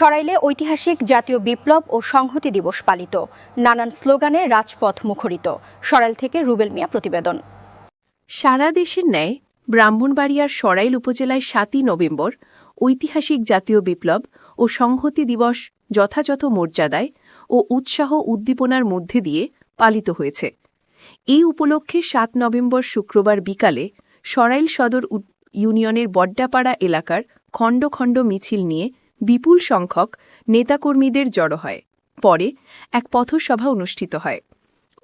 সরাইলে ঐতিহাসিক জাতীয় বিপ্লব ও সংহতি দিবস পালিত। নানান স্লোগানে রাজপথ মুখরিত। সরাইল থেকে রুবেল মিয়া প্রতিবেদন। সারা দেশের ন্যায় ব্রাহ্মণবাড়িয়ার সরাইল উপজেলায় সাতই নভেম্বর ঐতিহাসিক জাতীয় বিপ্লব ও সংহতি দিবস যথাযথ মর্যাদায় ও উৎসাহ উদ্দীপনার মধ্যে দিয়ে পালিত হয়েছে। এই উপলক্ষে সাত নভেম্বর শুক্রবার বিকালে সরাইল সদর ইউনিয়নের বড্ডাপাড়া এলাকার খণ্ড খণ্ড মিছিল নিয়ে বিপুল সংখ্যক নেতাকর্মীদের জড়ো হয়। পরে এক পথসভা অনুষ্ঠিত হয়।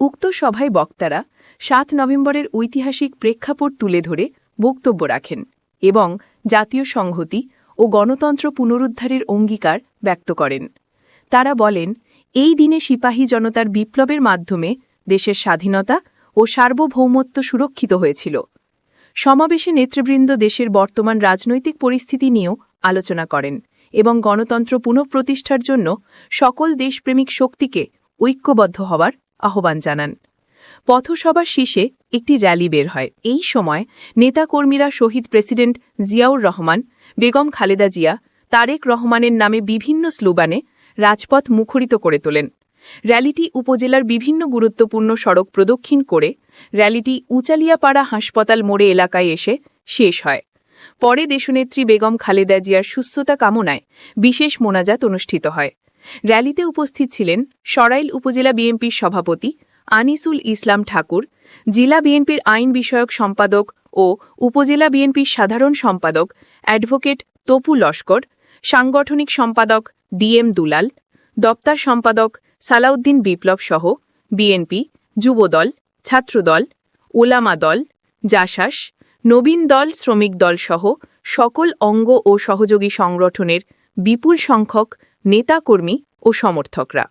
উক্ত সভায় বক্তারা সাত নভেম্বরের ঐতিহাসিক প্রেক্ষাপট তুলে ধরে বক্তব্য রাখেন এবং জাতীয় সংহতি ও গণতন্ত্র পুনরুদ্ধারের অঙ্গীকার ব্যক্ত করেন। তারা বলেন, এই দিনে সিপাহী জনতার বিপ্লবের মাধ্যমে দেশের স্বাধীনতা ও সার্বভৌমত্ব সুরক্ষিত হয়েছিল। সমাবেশে নেতৃবৃন্দ দেশের বর্তমান রাজনৈতিক পরিস্থিতি নিয়েও আলোচনা করেন। এবং গণতন্ত্র পুনঃপ্রতিষ্ঠার জন্য সকল দেশপ্রেমিক শক্তিকে ঐক্যবদ্ধ হওয়ার আহ্বান জানান। পথসভার শীর্ষে একটি র্যালি বের হয়। এই সময় নেতাকর্মীরা শহীদ প্রেসিডেন্ট জিয়াউর রহমান, বেগম খালেদা জিয়া, তারেক রহমানের নামে বিভিন্ন স্লোগানে রাজপথ মুখরিত করে তোলেন। র্যালিটি উপজেলার বিভিন্ন গুরুত্বপূর্ণ সড়ক প্রদক্ষিণ করে র্যালিটি উচালিয়াপাড়া হাসপাতাল মোড়ে এলাকায় এসে শেষ হয়। পরে দেশনেত্রী বেগম খালেদা জিয়ার সুস্থতা কামনায় বিশেষ মোনাজাত অনুষ্ঠিত হয়। র্যালিতে উপস্থিত ছিলেন সরাইল উপজেলা বিএনপির সভাপতি আনিসুল ইসলাম ঠাকুর, জেলা বিএনপির আইন বিষয়ক সম্পাদক ও উপজেলা বিএনপির সাধারণ সম্পাদক অ্যাডভোকেট তপু লস্কর, সাংগঠনিক সম্পাদক ডিএম দুলাল, দপ্তর সম্পাদক সালাউদ্দিন বিপ্লব সহ বিএনপি, যুবদল, ছাত্রদল, ওলামা দল, জাসাস নবীন দল, শ্রমিক দল সহ সকল অঙ্গ ও সহযোগী সংগঠনের বিপুল সংখ্যক নেতাকর্মী ও সমর্থকরা।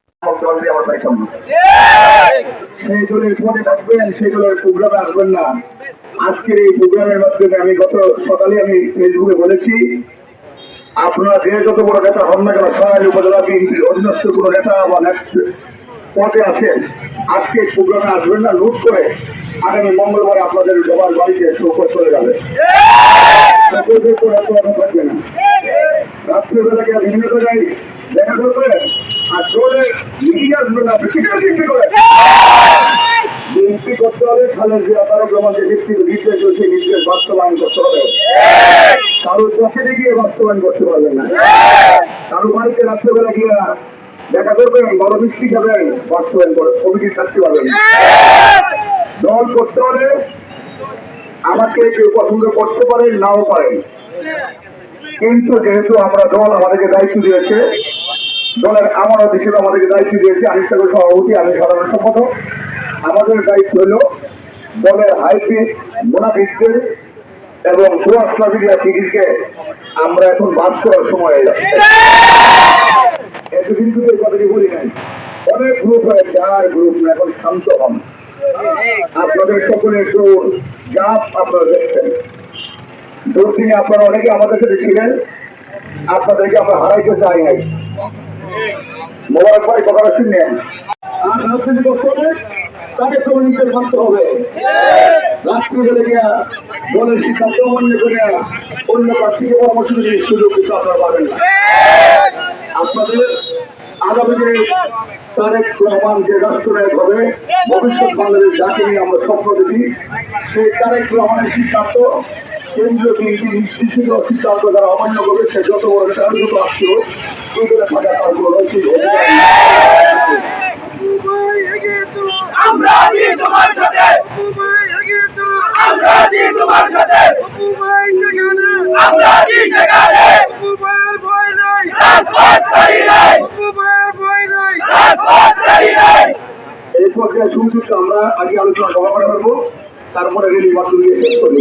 আজকের এই প্রোগ্রামের মাধ্যমে আমি গত সকালে আমি ফেসবুকে বলেছি আপনারা যে যত বড় নেতা হন না কেন সরাইল উপজেলা বিএনপির অধীনস্থ কোনো নেতা বা পদে আছেন আজকে প্রোগ্রামে আসবেন না, লুট করে আগামী মঙ্গলবার আপনাদের সবার বাড়িতে সৌকত চলে যাবে। থাকবে না। বিভিন্ন জায়গায় দেখা আসবে না করে। বিক্রি করতে হবে নির্দেশ বাস্তবায়ন করতে হবে। বাস্তবায়ন করতে পারবেন না। কারও বাড়িতে রাত্রেবেলা গিয়ে দেখা করবেন বড় মিষ্টি খাবেন বাস্তবায়ন করে, কমিটির থাকতে পারবেন না দল করতে হলে আমাকে কেউ পছন্দ করতে পারেন নাও পারেন কিন্তু যেহেতু আমরা দল আমাদেরকে দায়িত্ব দিয়েছে, দলের আমানত হিসেবে আমাদেরকে দায়িত্ব দিয়েছে আমি সাগর সভাপতি, আমি সাধারণ সম্পাদক। আমাদের দায়িত্ব হলো দলের হাইব্রিড মোনাফিকদের এবং আমরা এখন বাস করার সময় এতদিন কিন্তু এই কথাটি বলি নাই। অনেক গ্রুপ হয়েছে, আর গ্রুপ না, এখন শান্ত হন। আপনাদের সকলের দৌড় জাপ আপনারা দেখছেন। দুর্দিনে আপনারা অনেকে আমাদের সাথে ছিলেন, আপনাদেরকে আমরা হারাইতে চাই নাই। ভাই কথাটা শুনলেন। আর করতে অমান্য করে অন্য প্রার্থীকে পরামর্শ সুযোগ কিন্তু আপনারা পাবেন না। আপনাদের আগামী দিনে তারেক রহমান যে রাষ্ট্রনায়ক হবে, ভবিষ্যৎ বাংলাদেশ যাকে নিয়ে আমরা স্বপ্ন দেখি, সেই তারেক রহমানের সিদ্ধান্ত, কেন্দ্রীয় নির্দেশিত সিদ্ধান্ত যারা অমান্য করবে যত বড় নেতা যত আসছিল তার। আমরা তোমার সাথে। আমরা তোমার সাথে। আমরা সেখানে রাজপথ ছাড়ি নাই রাজপথ ছাড়ি নাই পর্যায়ে সংযুক্ত আমরা আগে আলোচনা সভা করে ফেলব, তারপরে রেলি মাধ্যম দিয়ে শেষ করব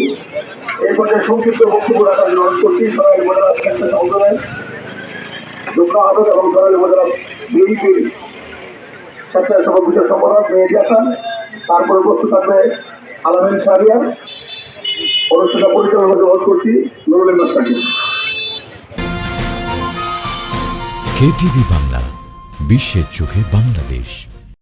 এই পর্যায়ে সংক্ষিপ্ত বক্তব্য রাখার জন্য করছি একটা সংসদের দুঃখ আহত এবং সরাইল মডেল বিএনপির স্বেচ্ছায় বিষয় সম্পাদক মেহেদি হাসান, তারপরে বক্তব্য থাকবে আলামিন সারিয়া। অনুষ্ঠানটা পরিচালনা অনুরোধ করছি, নুরুল ইসলাম সাকিব কেটিভি বাংলা, বিশ্বের চোখে বাংলাদেশ।